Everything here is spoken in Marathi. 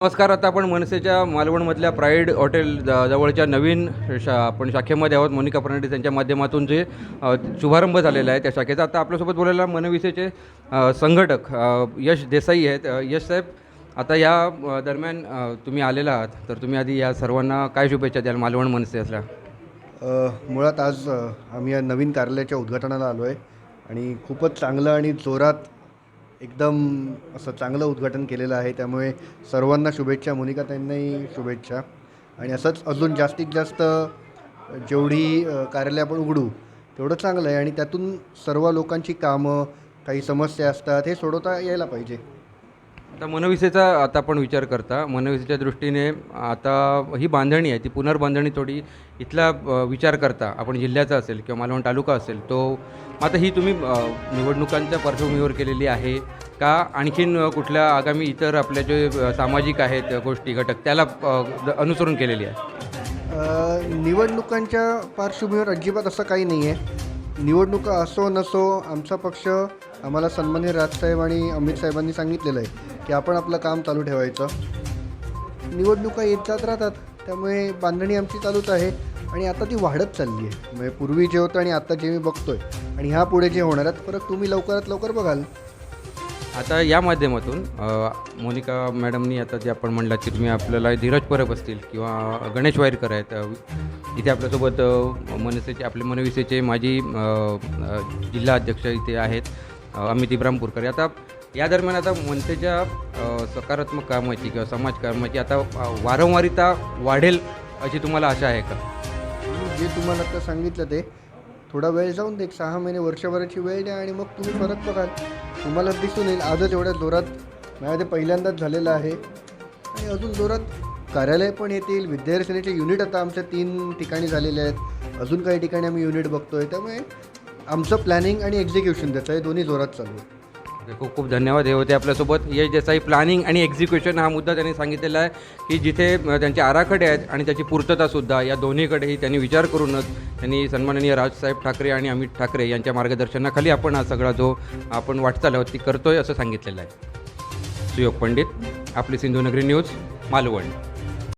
नमस्कार आता आपण मनसेच्या मालवणमधल्या प्राईड हॉटेल ज- जवळच्या नवीन शा आपण शाखेमध्ये आहोत. मोनिका फर्नांडिस यांच्या माध्यमातून जे शुभारंभ झालेला आहे त्या शाखेचा. आता आपल्यासोबत बोलायला मनविसेचे संघटक यश देसाई आहेत. यश साहेब आता या दरम्यान तुम्ही आलेला आहात. तर तुम्ही आधी या सर्वांना काय शुभेच्छा द्याल? मालवण मनसे असल्या. मुळात आज आम्ही या नवीन कार्यालयाच्या उद्घाटनाला आलो आहे आणि खूपच चांगलं आणि जोरात एकदम असं चांगलं उद्घाटन केलेलं आहे. त्यामुळे सर्वांना शुभेच्छा मोनिकाताईंनाही शुभेच्छा. आणि असंच अजून जास्तीत जास्त जेवढी कार्यालय आपण उघडू तेवढं चांगलं आहे. आणि त्यातून सर्व लोकांची कामं काही समस्या असतात हे सोडवता यायला पाहिजे. आता मनविसेचा आता आपण विचार करता. मनविसेच्या दृष्टीने आता ही बांधणी आहे ती पुनर्बांधणी थोडी इथला विचार करता. आपण जिल्ह्याचा असेल किंवा मालवण तालुका असेल तो आता ही तुम्ही निवडणुकांच्या पार्श्वभूमीवर केलेली आहे का? आणखीन कुठल्या आगामी इतर आपल्या जे सामाजिक आहेत गोष्टी घटक त्याला अनुसरून केलेली आहे? निवडणुकांच्या पार्श्वभूमीवर अजिबात असं काही नाही आहे निवडणुका असो नसो आमचा पक्ष आम्हाला सन्मान्य राजसाहेब आणि अमित साहेबांनी सांगितलेलं आहे. की आपण आपलं काम चालू ठेवायचं. निवडणुका येत जात राहतात त्यामुळे बांधणी आमची चालूच आहे आणि आता ती वाढत चालली आहे. म्हणजे पूर्वी जे होतं आणि आता जे मी बघतोय आणि ह्या पुढे जे होणार आहेत फरक तुम्ही लवकरात लवकर बघाल. आता या माध्यमातून मोनिका मॅडमनी आता जे आपण म्हणला की तुम्ही आपल्याला धीरज परब असतील किंवा गणेश वायरकर आहेत इथे आपल्यासोबत मनसेचे आपले मनविसेचे माजी जिल्हा अध्यक्ष इथे आहेत अ, अमित इब्रामपूरकर आता या दरम्यान आता मनसेच्या सकारात्मक कामाची किंवा समाज कामाची आता वारंवारिता वाढेल अशी तुम्हाला आशा आहे का? मी जे तुम्हाला आता सांगितलं ते थोडा वेळ जाऊन दे एक सहा महिने वर्षभराची वेळ द्या आणि मग तुम्ही फरक बघाल. तुम्हाला दिसून येईल आजच एवढ्या जोरात माझ्या ते पहिल्यांदाच झालेलं आहे. आणि अजून जोरात कार्यालय पण येतील विद्यार्थ्यांचे युनिट आता आमच्या तीन ठिकाणी झालेले आहेत. अजून काही ठिकाणी आम्ही युनिट बघतोय त्यामुळे आमचं प्लॅनिंग आणि एक्झिक्युशन त्याचं हे दोन्ही जोरात चालू आहे. खूप खूप धन्यवाद. हे होते आपल्यासोबत. यश देसाई प्लॅनिंग आणि एक्झिक्युशन हा मुद्दा त्यांनी सांगितलेला आहे की जिथे त्यांचे आराखडे आहेत आणि त्याची पूर्ततासुद्धा या दोन्हीकडेही त्यांनी विचार करूनच त्यांनी सन्माननीय राजसाहेब ठाकरे आणि अमित ठाकरे यांच्या मार्गदर्शनाखाली आपण हा सगळा जो आपण वाटचाल आहोत ती करतोय असं सांगितलेलं आहे. सुयोग पंडित आपली सिंधुनगरी न्यूज मालवण.